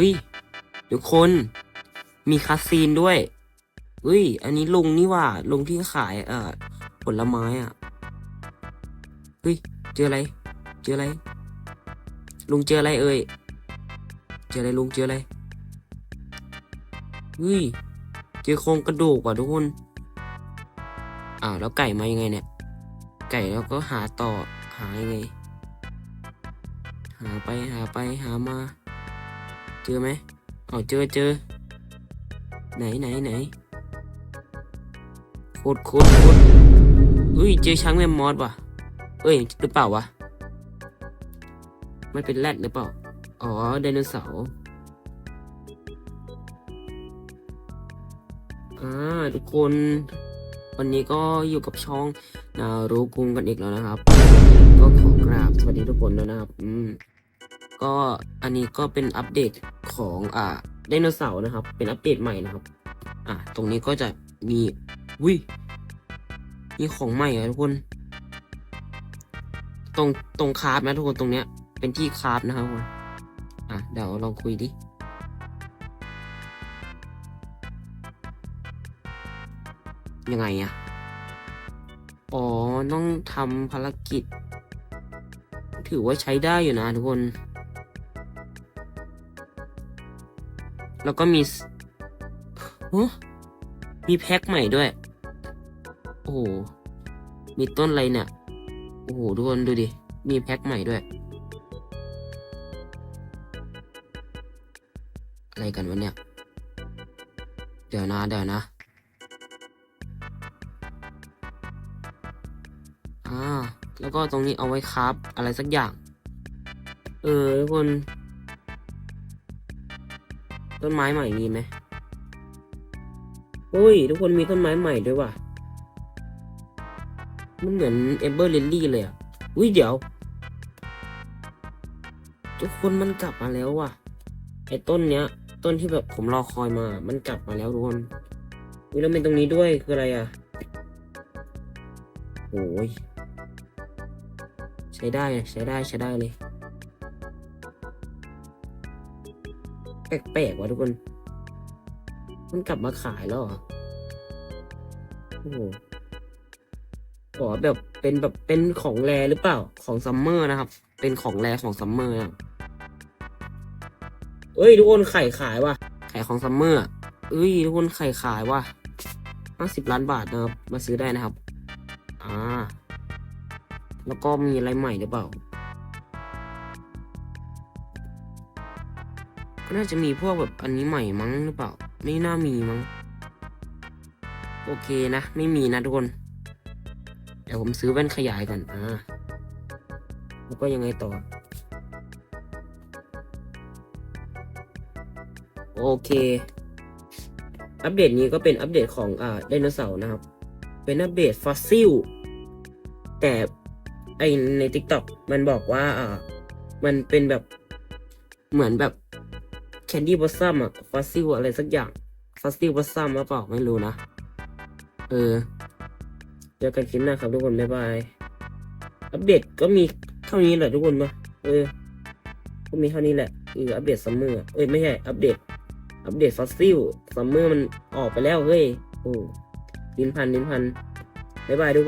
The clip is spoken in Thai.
ฮ้ยทุกคนมีคาสซีนด้วยเฮ้ย อันนี้ลุงนี่ว่าลุงที่ขายเอ่อผลไม้อะเฮ้ยเจออะไร เจออะไร ลุงเจออะไรเอ่ยเจออะไรลุงเจออะไรเฮ้ยเจอโครงกระดูกว่ะทุกคนอ้าวแล้วไก่มายังไงเนี่ย ไก่เราก็หาต่อหายังไง หาไปหาไปหามา จอไหมอ๋อเจอเจอ ไหนไหนไหนขุดขุดขุดอุ้ยเจอช้างแมมมอสว่ะเอ้ยหรือเปล่าวะ มันเป็นแรดหรือเปล่า อ๋อไดโนเสาร์อ่าทุกคน วันนี้ก็อยู่กับช่องนารู้กุงกันอีกแล้วนะครับ ก็ขอกราบสวัสดีทุกคนแล้วนะครับ อืม ก็อันนี้ก็เป็นอัปเดตของอ่าไดโนเสาร์นะครับ เป็นอัปเดตใหม่นะครับ อ่าตรงนี้ก็จะมีวิมีของใหม่อะทุกคน ตรงตรงคาราฟนะทุกคนตรงเนี้ย เป็นที่คาราฟนะครับทุกคนอะเดี๋ยวลองคุยดิยังไงอะอ๋อ ต้องทำภารกิจ ถือว่าใช้ได้อยู่นะทุกคน แล้วก็มีโอ้มีแพ็คใหม่ด้วย โอ้โห มีต้นอะไรเนี่ย โอ้โหทุกคนดูดิ มีแพ็คใหม่ด้วย อะไรกันวะเนี่ย เดี๋ยวนะเดี๋ยวนะอ่าแล้วก็ตรงนี้เอาไว้ครับ อะไรสักอย่าง เออทุกคน ต้นไม้ใหม่มีไหมโอ้ย ทุกคนมีต้นไม้ใหม่ด้วยว่ะ มันเหมือนเอเบอร์ลิลลี่เลยอะ อุ้ยเดี๋ยว ทุกคนมันกลับมาแล้วว่ะ ไอ้ต้นเนี้ย ต้นที่แบบผมรอคอยมา มันกลับมาแล้วทุกคน อุ้ยแล้วเป็นตรงนี้ด้วยคืออะไรอะโอ้ยใช้ได้ใช้ได้ใช้ได้เลย แปลกๆว่ะทุกคน มันกลับมาขายแล้วเหรอโอ้โหอ๋อแบบเป็นแบบเป็นของแรหรือเปล่า ของซัมเมอร์นะครับ เป็นของแรของซัมเมอร์นะเอ้ยทุกคนไข่ขายว่ะ ไข่ของซัมเมอร์เอ้ยทุกคนไข่ขายว่ะห้าสิบล้านบาทนะครับ มาซื้อได้นะครับ อ่า แล้วก็มีอะไรใหม่หรือเปล่า น่าจะมีพวกแบบอันนี้ใหม่มั้งหรือเปล่า ไม่น่ามีมั้ง โอเคนะ ไม่มีนะทุกคน เดี๋ยวผมซื้อแว่นขยายก่อนอ่าแล้วก็ยังไงต่อ โอเค อัปเดตนี้ก็เป็นอัปเดตของอ่าไดโนเสาร์นะครับ เป็นอัปเดตฟอสซิล แต่ไอใน t ิ k t o k มันบอกว่าอ่า มันเป็นแบบเหมือนแบบ แคนดี้บอสซัมอะฟอสซิลอะไรสักอย่างฟอสซิลบอสซัมหรือเปล่าไม่รู้นะ เออ เจอกันคลิปหน้าครับทุกคน บ๊ายบาย อัปเดตก็มีเท่านี้แหละทุกคนมาเออ ก็มีเท่านี้แหละเอออัปเดตซัมเมอร์เอ้ยไม่ใช่อัปเดต อัปเดตฟอสซิลซัมเมอร์มันออกไปแล้วเฮ้ย โอ้ลิ้นพันลิ้นพันบ๊ายบายทุกคน